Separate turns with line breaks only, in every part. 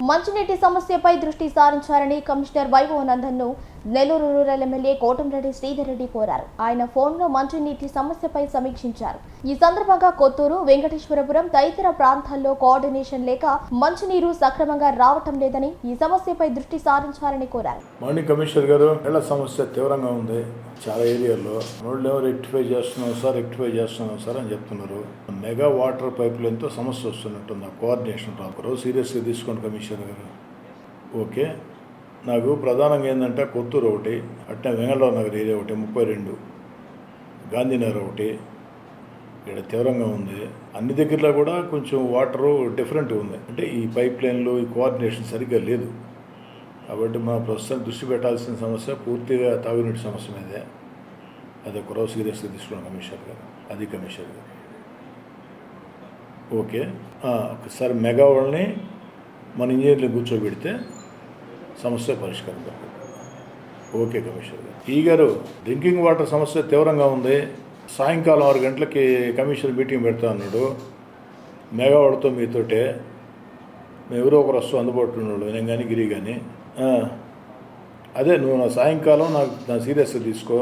మంచినీటి సమస్యపై దృష్టి సారించాలని కమిషనర్ వైభవనందన్ను నెల్లూరు రూరల్ ఎమ్మెల్యే కోటంరెడ్డి శ్రీధర్ రెడ్డి కోరారు. ఆయన ఫోన్లో మంచినీటి సమస్యపై సమీక్షించారు. ఈ సందర్భంగా కొత్తూరు వెంకటేశ్వరపురం తదితర ప్రాంతాల్లో కోఆర్డినేషన్ లేక మంచినీరు సక్రమంగా రావటం లేదని ఈ సమస్యపై దృష్టి సారించాలని కోరారు.
మౌని కమిషనర్ గారు నీళ్ళ సమస్య తీవ్రంగా ఉంది. చాలా ఏరియాల్లో రోడ్లు ఏమో రెక్టిఫై చేస్తున్నాం సార్ రెక్టిఫై చేస్తున్నాం సార్ అని చెప్తున్నారు. మెగా వాటర్ పైప్ లైన్తో సమస్య వస్తున్నట్టుంది. కోఆర్డినేషన్ రాదు సీరియస్గా తీసుకోండి కమిషనర్ గారు. ఓకే. నాకు ప్రధానంగా ఏంటంటే కొత్తూరు ఒకటి అట్నే వెంగళరావు నగర్ ఏరియా ఒకటి ముప్పై రెండు. గాంధీనగర్ ఒకటి ఇక్కడ తీవ్రంగా ఉంది. అన్ని దగ్గరలో కూడా కొంచెం వాటరు డిఫరెంట్ ఉంది. అంటే ఈ పైప్ లైన్లు ఈ కోఆర్డినేషన్ సరిగ్గా లేదు. కాబట్టి మా ప్రస్తుతం దృష్టి పెట్టాల్సిన సమస్య పూర్తిగా తాగునీటి సమస్య మీదే. అది ఒక రోజు సీరియస్గా తీసుకున్నాం కమిషనర్ గారు అది కమిషనర్ గారు. ఓకే. సార్ ఒకసారి మెగా వాళ్ళని మన ఇంజనీర్లు కూర్చోబెడితే సమస్య పరిష్కారం దొరుకుతుంది. ఓకే కమిషనర్ గారు. ఈ గారు డ్రింకింగ్ వాటర్ సమస్య తీవ్రంగా ఉంది. సాయంకాలం ఆరు గంటలకి కమిషనర్ మీటింగ్ పెడతా అన్నాడు. మెగావాడితో మీతోటే. మేము ఎవరో ఒకరు వస్తూ అందుబాటులో ఉన్నాడు నేను కానీ గిరి కానీ అదే నువ్వు నా సాయంకాలం నాకు నా సీరియస్గా తీసుకో.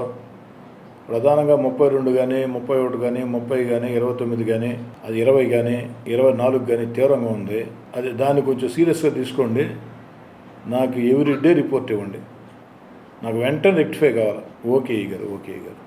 ప్రధానంగా ముప్పై రెండు కానీ ముప్పై ఒకటి కానీ ముప్పై కానీ ఇరవై తొమ్మిది కానీ అది ఇరవై కానీ ఇరవై నాలుగు కానీ తీవ్రంగా ఉంది. అది దాన్ని కొంచెం సీరియస్గా తీసుకోండి. నాకు ఎవ్రీ డే రిపోర్ట్ ఇవ్వండి. నాకు వెంటనే రెక్టిఫై కావాలి. ఓకే ఈ గారు ఓకే ఈ గారు